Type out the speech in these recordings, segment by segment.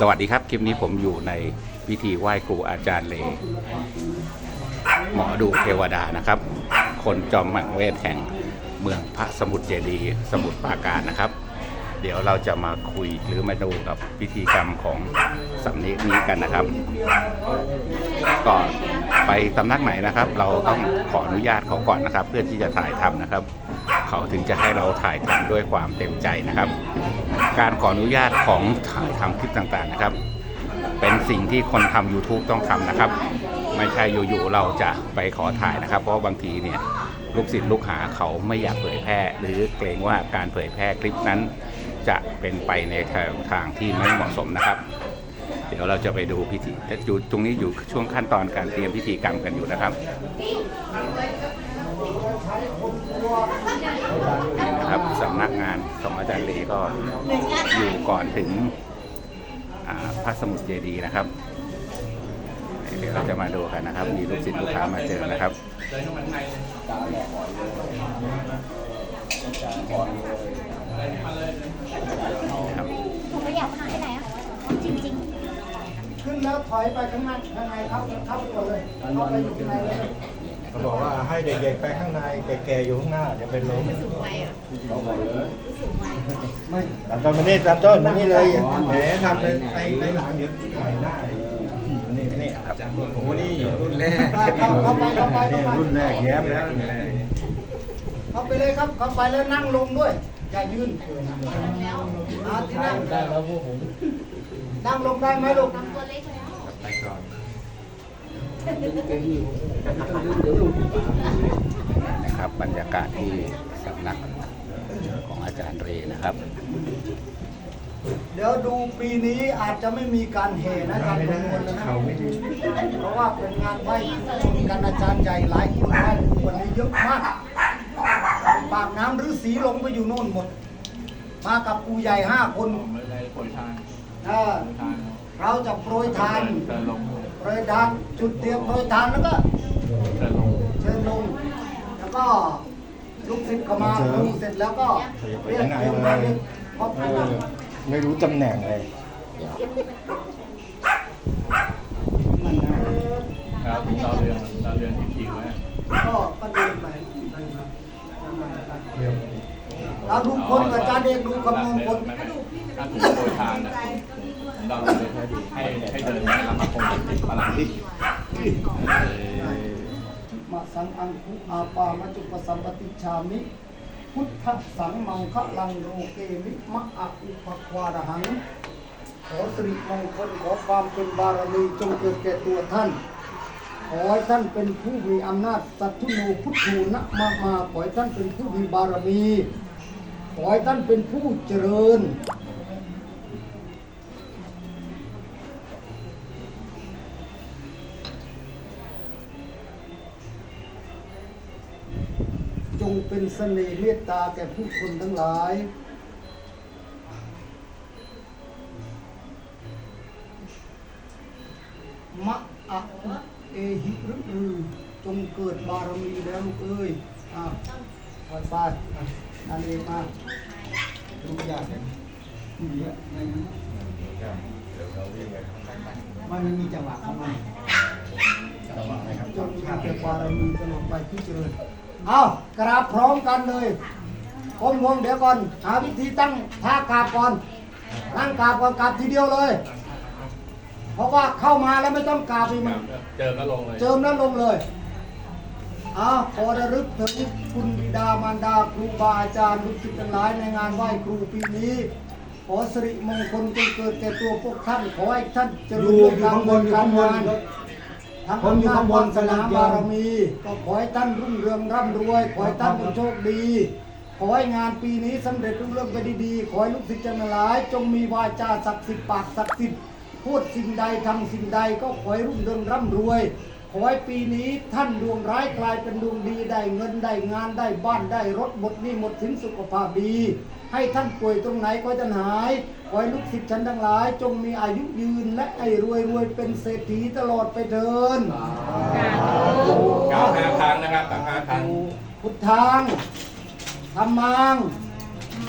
สวัสดีครับ คลิปนี้ผมอยู่ในพิธีไหว้ครูอาจารย์เล หมอดูเทวดานะครับ คนจอมมังเวทแห่งเมืองพระสมุทรเจดีย์สมุทรปราการนะครับ เดี๋ยวเราจะมาคุยหรือมาดูกับพิธีกรรมของสำนักนี้กันนะครับ ก่อนไปสำนักไหนนะครับ เราต้องขออนุญาตเขาก่อนนะครับ เพื่อที่จะถ่ายทำนะครับ เขาถึงจะให้เราถ่ายทำด้วยความเต็มใจนะครับ การขออนุญาตของถ่ายทำคลิปต่างๆนะครับ เป็นสิ่งที่คนทำ YouTube ต้องทำนะครับ ไม่ใช่อยู่ๆเราจะไปขอถ่ายนะครับ เพราะบางทีเนี่ยลูกศิษย์ลูกหาเขาไม่อยากเผยแพร่ หรือเกรงว่าการเผยแพร่คลิปนั้น จะเป็นไปในทางทางที่ไม่เหมาะสมนะครับ เดี๋ยวเราจะไปดูพิธีแต่อยู่ตรงนี้อยู่ช่วงขั้นตอนการเตรียมพิธีกรรมกันอยู่นะครับนี่นะครับ สำนักงานของอาจารย์เลก็อยู่ก่อนถึงพระสมุทรเจดีย์นะครับ เดี๋ยวเราจะมาดูกันนะครับ มีลูกศิษย์ลูกค้ามาเจอนะครับครับผมไม่อยากหายไหนอะจริงขึ้นแล้วถอยไปข้างหน้าข้างในครับเข้าไปเลยเข้าไปอยู่ข้างในเลย เขาบอกว่าให้เด็กๆไปข้างในแก่ๆอยู่ข้างหน้าจะเป็นลมๆสูงวัยอะสูงวัยไม่ตัดต้นมานี่ตัดต้นมานี่เลยแหมทำเลยไอ้ไอ้หลังเดี๋ยวถ่ายหน้านี่นี่ครับโอ้โหนี่รุ่นแรกเข้าเข้าไปเข้าไปนี่เข้าไปรุ่นแรกแย้มแล้วรุ่นแรกเข้าไปเลยครับเข้าไปแล้วนั่งลงด้วยอย่ายืนอาที่นั่งได้แล้วพวกผมนั่งลงได้ไหมลูกตัวเล็กแล้วไปก่อน นะครับบรรยากาศที่สำนักของอาจารย์เรนะครับ เดี๋ยวดูปีนี้อาจจะไม่มีการแห่นะอาจารย์ไม่ทุได้กคนนะเขาไม่ดีเพราะว่าเป็นงานไหว้กันอาจารย์ใหญ่หลายคนไหว้วันนี้เยอะมาก ปากน้ำฤาษีลงไปอยู่โน่นหมด มากับปู่ใหญ่ห้าคนไม่ได้โปรยทานเออโปรยทานเราจะโปรยทานเชิญลง โปรยทานจุดเตรียมโปรยทานแล้วก็เชิญลงเชิญลงแล้วก็ลูกศิษย์ก็มาดูเสร็จแล้วก็เรียกโยมมาเรียกครอบคเอรัวอไม่รู้ตำแหน่งเลยครับเราเรียนเราเรียนทีๆไว้ก็ก็เดินไปเราดูคนกับอาจารย์เองดูคำนวณคนถ้าถูกโปรยทานนะเราเลยให้ให้เดินแล้วมาคงติดพลังที่ มาสังอังคุอาปามาจุปสัมปติชามิ พุทธสังมังคะลังโลเกมิมะอะอุปควารหัง ขอสิริมงคลขอความเป็นบารมีจงเกิดแก่ตัวท่าน ขอให้ท่านเป็นผู้มีอำนาจสัตทุโนพุทโธนะมามาขอให้ท่านเป็นผู้มีบารมี ขอให้ท่านเป็นผู้เจริญ งเป็นเสน่ห์เมตตาแก่ผู้คนทั้งหลาย มะอะอุเอหิรึอือจงเกิดบารมีแล้วลูกเอ้ยอะไปไปอะนั่นเองมาลูกยากเลยเยอะไม่นะมันไม่มีจังหวะเข้ามาจงมีแต่บารมีตลอดไปที่เจริญ เอากราบพร้อมกันเลยก้มงวงเดี๋ยวก่อน หาวิธีตั้งท่ากราบก่อน ตั้งกราบก่อนกราบทีเดียวเลย เพราะว่าเข้ามาแล้วไม่ต้องกราบอีกมันเจอก็ลงเลย เจิมแล้วลงเลยอาขอระลึกถึงคุณบิดามารดาครูบาอาจารย์ลูกศิษย์ทั้งหลายในงานไหว้ครูปีนี้ ขอสิริมงคลจงเกิดแก่ตัวพวกท่าน ขอให้ท่านเจริญรุ่งเรืองบนการงาน ทั้งอำนาจวาสนาบารมี ก็ขอให้ท่านรุ่งเรืองร่ำรวย ขอให้ท่านเป็นโชคดี ขอให้งานปีนี้สำเร็จรุ่งเรืองไปดีๆ ขอให้ลูกศิษย์ทั้งหลาย จงมีวาจาศักดิ์สิทธิ์ปากศักดิ์สิทธิ์พูดสิ่งใดทำสิ่งใดก็ขอให้รุ่งเรืองร่ำรวย ขอให้ปีนี้ท่านดวงร้ายกลายเป็นดวงดีได้เงินได้งานได้บ้านได้รถหมดหนี้หมดสินสุขภาพดี ให้ท่านป่วยตรงไหนก็จะหาย ขอให้ลูกศิษย์ฉันทั้งหลาย จงมีอายุยืนและไอ้รวยรวยเป็นเศรษฐีตลอดไปเถินก้าวห้าครั้งนะครับก้าวห้าครั้งพุทธังธรรมัง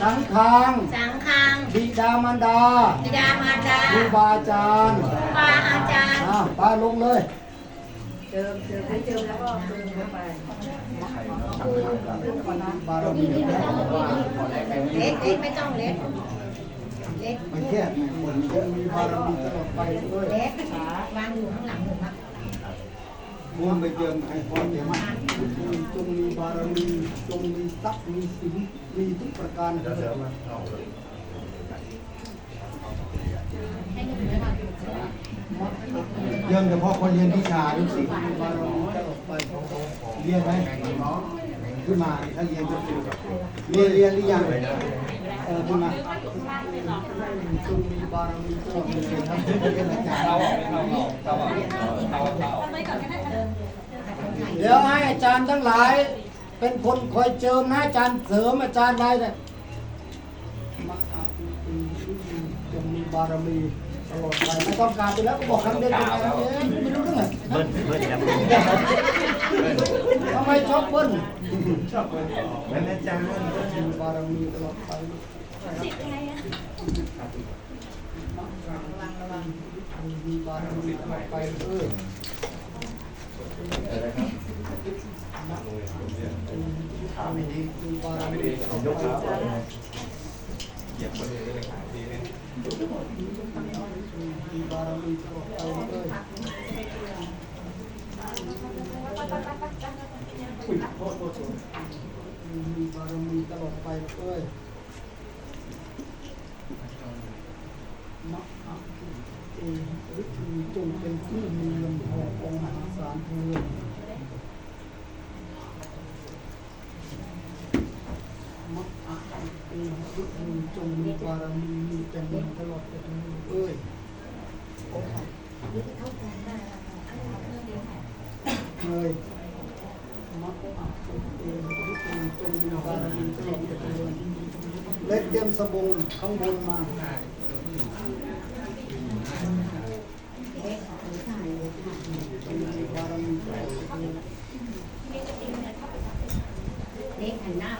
สังฆัง สังฆัง บิดามารดา บิดามารดาครูบาอาจารย์ครูบาอาจารย์อะไปลงเลยเจิมเจิมให้เจิมแล้วก็เจิมเข้าไปบารมีเล็กเล็กไม่ต้องเล็ก เล็กไม่แค่คนเยอะมีบารมีตลอดไปเลยเล็กขาวางอยู่ข้างหลังหนูครับคุณไปเจิมให้พรเดี๋ยวมันจงมีบารมีจงมีทรัพย์มีสินมีทุกประการเถิดให้หนูเลยค่ะเรื่องเฉพาะคนเรียนวิชาลูกศิษย์บารมีตลอดไปเรียนไหมขึ้นมาถ้าเรียนก็คือเรียนเรียนหรือยังเออขึ้นมาจงมีบารมีตลอดไปเลยครับเป็นอาจารย์เราออกเราออกเราออกเราออกเราออกเดี๋ยวให้อาจารย์ทั้งหลาย เป็นคนคอยเจิมนะอาจารย์เสริมอาจารย์อะไรเนี่ยมะอาอุตุจงมีบารมีตลอดไปไม่ต้องการไปแล้วก็บอกคำเดียวกันเองไม่รู้เรื่องไหนเบิ้ลเบิ้ลครับทำไมชอบเบิ้ลชอบเบิ้ลเหมือนอาจารย์มีบารมีตลอดไป มีบารมีตลอดไปเออมีบารมีตลอดไปมีบารมีตลอดไปเออมีบารมีตลอดไปเอ้ยมะอะ เอริธีจงเป็นที่มีลำพององค์มหาศาลเทินมะอะเอริธีจงมีบารมีมีแต่เงินตลอดไปถึงเอ้ยเอ้ยมะอะเอริธีจงมีบารมีตลอดไปถึงเล็กเตรียมสบงข้างบนมาเล็กหันหน้มามีบารมีตลอดไปถิดมีบารมีตลอดไปเถิดเอ้ยมัก อะ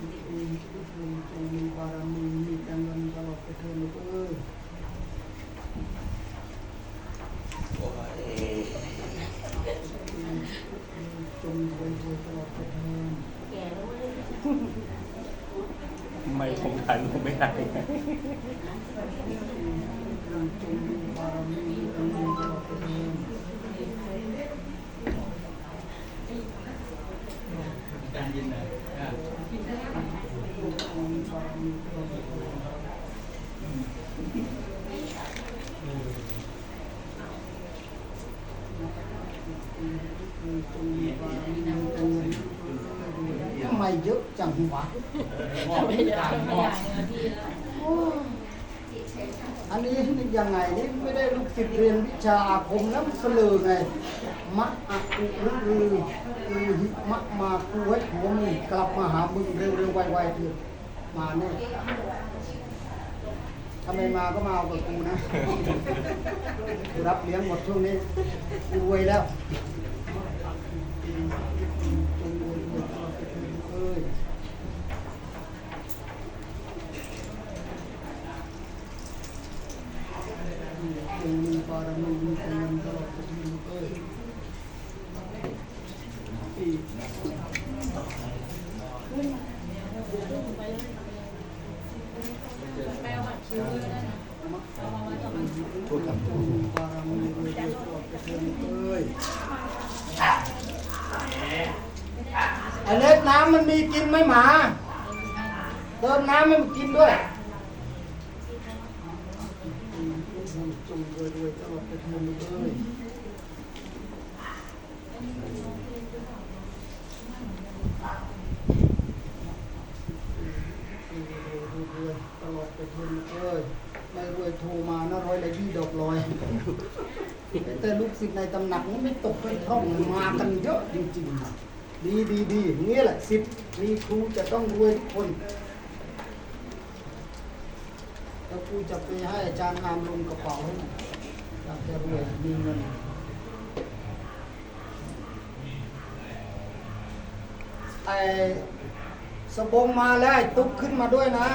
มีเองทุกคนจงมีบารมีมีแต่เงินตลอดไปเถิดเอ้ยจงรวยรวยตลอดไปเถิด ไม่ผม ทันผ เยอะจังวะอันนี้ยังไงนี่ไม่ได้ลูกศิษย์เรียนวิชาอาคมน้ำเสลือไง มะอะอุรืออือหิมะมากูให้หัวมึงกลับมาหามึงเร็วๆไวๆเถอะมาแน่ถ้าไม่มาก็มาเอากับกูนะ กูรับเลี้ยงหมดช่วงนี้กูรวยแล้วจงรวยรวยตลอดไปเถิดเอ้ยจงมีบารมีมีแต่เงินตลอดไปเถิดเอ้ย อีก พูดกับผู้บารมีเลยตลอดไปเถิดเอ้ยไอเล็กน้ำมันมีกินไหมหมาเติมน้ำมันกินด้วย จงรวยตลอดไปเถิดเอ้ยรวยตลอดไปเถิดเอ้ยไม่รวยโทรมานะร้อยละยี่ดอกลอย แต่ลูกศิษย์ในตำหนักนี่ไม่ตกไปท่องมากันเยอะจริงๆดีดีดีนี่แหละสิบมีครูจะต้องรวยทุกคนแล้วครูจะไปให้อาจารย์งามลงกระเป๋าให้ อยากจะรวยมีเงินไอ้สบงมาแล้วไอ้ตุ๊กขึ้นมาด้วยนะ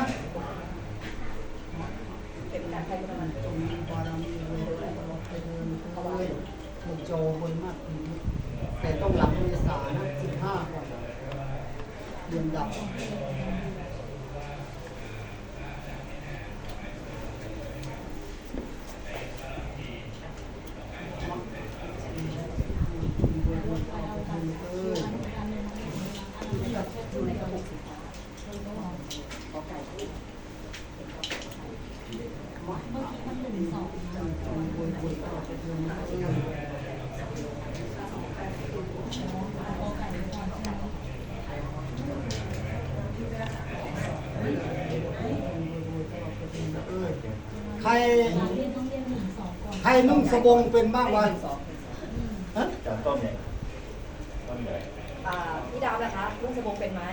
เป็นการให้ประมาณจงมีบารมีรวยตลอดไปเดินเลยมันโจบนมากแต่ต้องหลังเมษานะสิบห้าก่อนเดือนดับ ใคร ใครนุ่งสบงเป็นบ้างวะฮะจากต้นเนี่ยต้นไหนอ่าพี่ดาวนะคะรุ่งสมบงเป็นไหม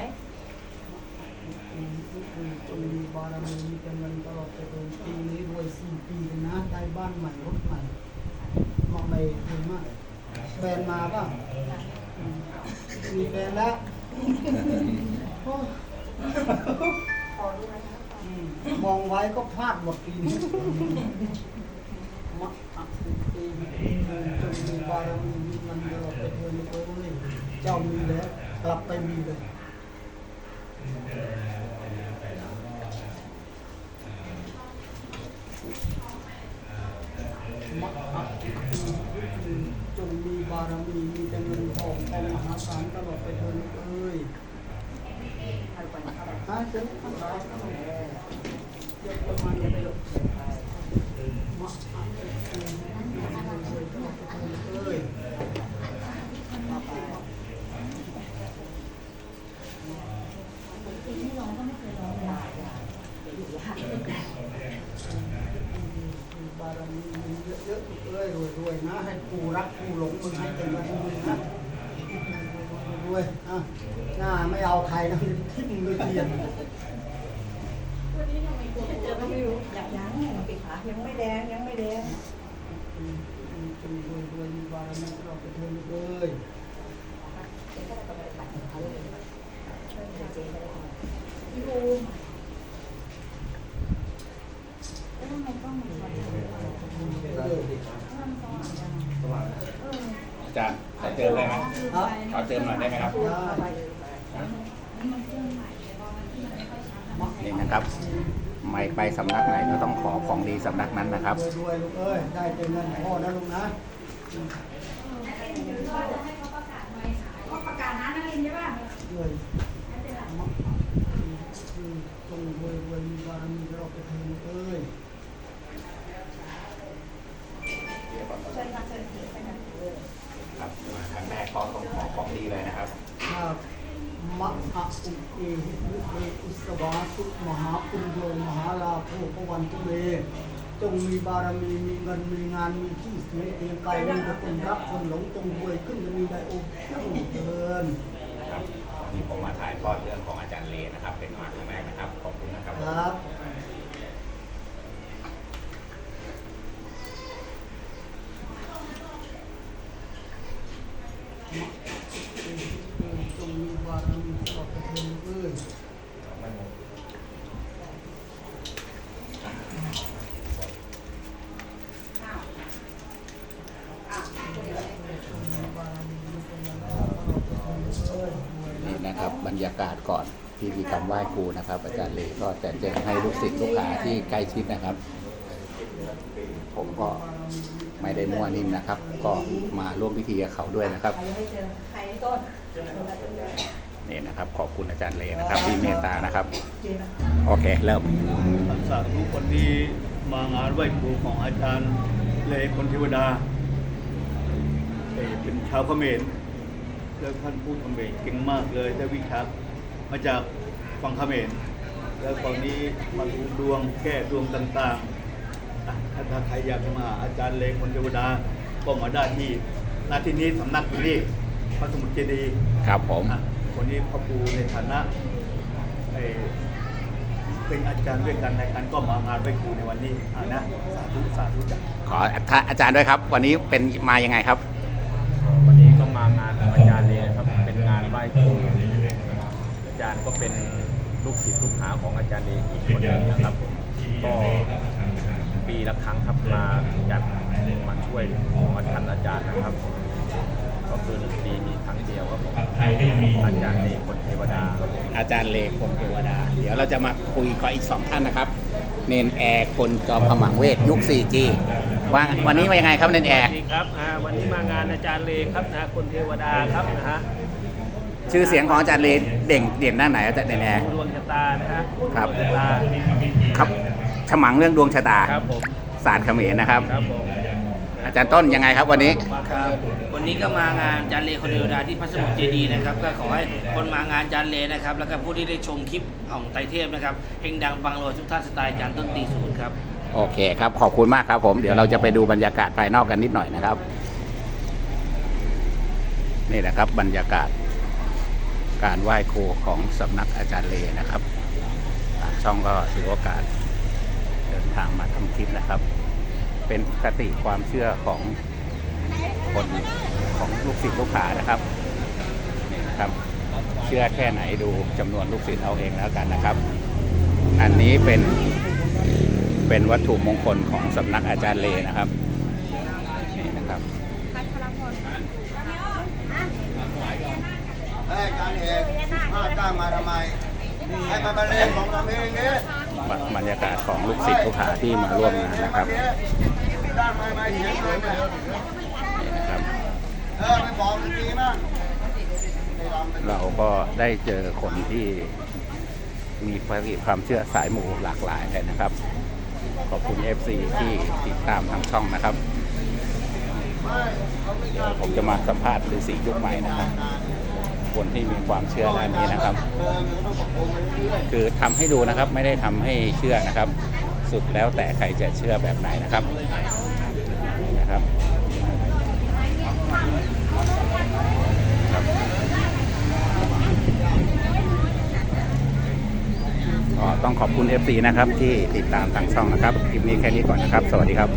จงมีบารมีมีแต่เงินตลอดไปจนปีนี้รวยสี่ปีเลยนะได้บ้านใหม่รถใหม่มองไปดีมากแฟนมาป่ะอืมมีแฟนแล้วโอ้ยพอรู้ไหมคะอื มองไว้ก็พลาดหมดทีนี้มะอะอุเตหิจงมีบารมีมีเงินตลอดไปเลยเจ้ามีแล้วกลับไปมีเลย มะอะจงมีบารมีมีแต่เงินทองทองมหาศาลตลอดไปเถิดเอ้ย ให้ไปเท่าไหร่ ฮะเจ้าทำร้ายเขาแน่เดี๋ยวประมาณนี้ไปหรอกมะอะเอ้ยมาไปบารมีมีเยอะๆเอ้ยรวยๆนะ ให้กูรักกูหลงมึงให้เป็นวันมึงนะรวยๆอะหน้าไม่เอาใครนะทิ่มเลยเทียน เจอก็ไม่รู้อยากยังปิดขายังไม่แดงยังไม่แดง จงรวยรวยมีบารมีเราไปเทินเลย เจ๊ก็ได้กำไรหลักเขาเลยช่วยเจ๊ก็ได้พี่บูมแล้วทำไมต้องมาชวน อาจารย์ขอเจิมได้ไหม ครับ ขอ เจิมหน่อยได้ไหมครับได้นี่นะครับไม่ไปสำนักไหนก็ต้องขอของดีสำนักนั้นนะครับรวยรวยลูกเอ้ยได้เป็นเงินพ่อนะลูกนะประกาศนะนักเรียนใช่ป่ะ รวยจงรวยรวยมีบารมีเราไปเทินเอ้ย เชิญค่ะเชิญเจ๊ไปนะ ครับมาครั้งแรกก็ต้องขอของดีเลยนะครับ ครับมะอะอุเอหิมุเออุสวาสุมหาปุญโยมหาลาโภพวันตุเม จงมีบารมีมีเงินมีงานมีที่เสียงเกียงไกรมีแต่คนรักคนหลงจงรวยขึ้นจะมีได้โอ้ขึ้นเกินครับวันนี้ผมมาถ่ายทอดเรื่องของอาจารย์เลนะครับ เป็นมาครั้งแรกนะครับ ขอบคุณนะครับ ครับจงมีบารมีตลอดไปเถิดเอ้ยบารมีมีเป็นเงินตลอดไปเถิดเอ้ย นี่นะครับบรรยา กาศก่อนพิธีกรรไหว้ครูนะครับ อาจารย์เลก็จะแจ้งให้ลูกศิษย์ลูกหาที่ใกล้ชิดนะครับ ผมก็ไม่ได้มั่วนิ่มนะครับ ก็มาร่วมพิธีกับเขาด้วยนะครับนี่นะครับขอบคุณอาจารย์เลนะครับที่เมตตานะครับ โอเคเริ่มสาธุคนที่มางานไหว้ครูของอาจารย์เลคนเทวดาเอ่อเป็นชาวเขมรแล้วท่านพูดเขมรเก่งมากเลยได้วิชา มาจากฝั่งเขมรแล้วตอนนี้มาดูดวงแก้ดวงต่างๆอะถ้าถ้าใครอยากจะมาหาอาจารย์เลคนเทวดาก็มาได้ที่หน้าที่นี้สำนักอยู่นี่พระสมุทรเจดีย์ครับผมอะวันนี้พ่อปูในฐานะไอ้เป็นอาจารย์ด้วยกันในการก็มางานไหว้ครูในวันนี้อะนะสาธุสาธุจ้ะขออาจารย์ด้วยครับ วันนี้เป็นมายังไงครับ วันนี้ก็มางานของอาจารย์เลยครับ เป็นงานไหว้ครูอา จารย์ก็เป็นลูกศิษย์ลูกหาของอาจารย์เลยอีกคนหนึงนะครับก็ปีละครั้งครับมาจัดมาช่วยมาทันอาจารย์นะครับ ก็คือหนึ่งปีมีครั้งเดียวครับผมอาจารย์เลยคนเทวดาครับผมอาจารย์เลคนเทวดา เดี๋ยวเราจะมาคุยกับอีกสองท่านนะครับ เนนแอร์คนจอมขมังเวทยุค 4G ว่าวันนี้มายังไงครับเนนแอร์ สวัสดีครับอ่าวันนี้มางานอาจารย์เลครับนะคนเทวดาครับนะฮะ ชื่อเสียงของอาจารย์เลเด่งเด่นด้านไหนอาจารย์เนนแอร์ ดวงชะตานะฮะครับ ดวงชะตาครับฉมังเรื่องดวงชะตาครับผมศาสตร์เขมรนะครับ ครับผมอาจารย์ต้นยังไงครับวันนี้ ครับวันนี้ก็มางานจานเลคนเดียวดาที่พระสมุทรเจดีย์นะครับ ก็ขอให้คนมางานจานเลนะครับ แล้วก็ผู้ที่ได้ชมคลิปของไตรเทพนะครับเฮงดังปังรวยทุกท่านสไตล์จานต้นตีศูนย์ครับ โอเคครับ ขอบคุณมากครับผม เดี๋ยวเราจะไปดูบรรยากาศภายนอกกันนิดหน่อยนะครับ นี่แหละครับบรรยากาศ การไหว้ครูของสำนักอาจารย์เลนะครับทางช่องก็ถือโอกาสเดินทางมาทำคลิปนะครับ เป็นคติความเชื่อของคนของลูกศิษย์ลูกหานะครับนี่นะครับ เชื่อแค่ไหนดูจำนวนลูกศิษย์เอาเองแล้วกันนะครับ อันนี้เป็นเป็นวัตถุมงคลของสำนักอาจารย์เลนะครับนี่นะครับ เฮ้ยการเอกมาจ้างมาทำไมให้มาบรรเลงของทำเองเนี่ยบรรยากาศของลูกศิษย์ลูกหาที่มาร่วมงานนะครับจ้างมามาเขียนเลยเนี่ยนี่นะครับ เออไปบอกมันดีมากเราก็ได้เจอคนที่มีความเชื่อสายหมู่หลากหลายเลยนะครับ ขอบคุณ FC ที่ติดตามทางช่องนะครับเดี๋ยวผมจะมาสัมภาษณ์ฤาษียุคใหม่นะครับ คนที่มีความเชื่อด้านนี้นะครับ คือทำให้ดูนะครับไม่ได้ทำให้เชื่อนะครับ สุดแล้วแต่ใครจะเชื่อแบบไหนนะครับนะครับต้องขอบคุณ FC นะครับที่ติดตามทางช่องนะครับ คลิปนี้แค่นี้ก่อนนะครับ สวัสดีครับ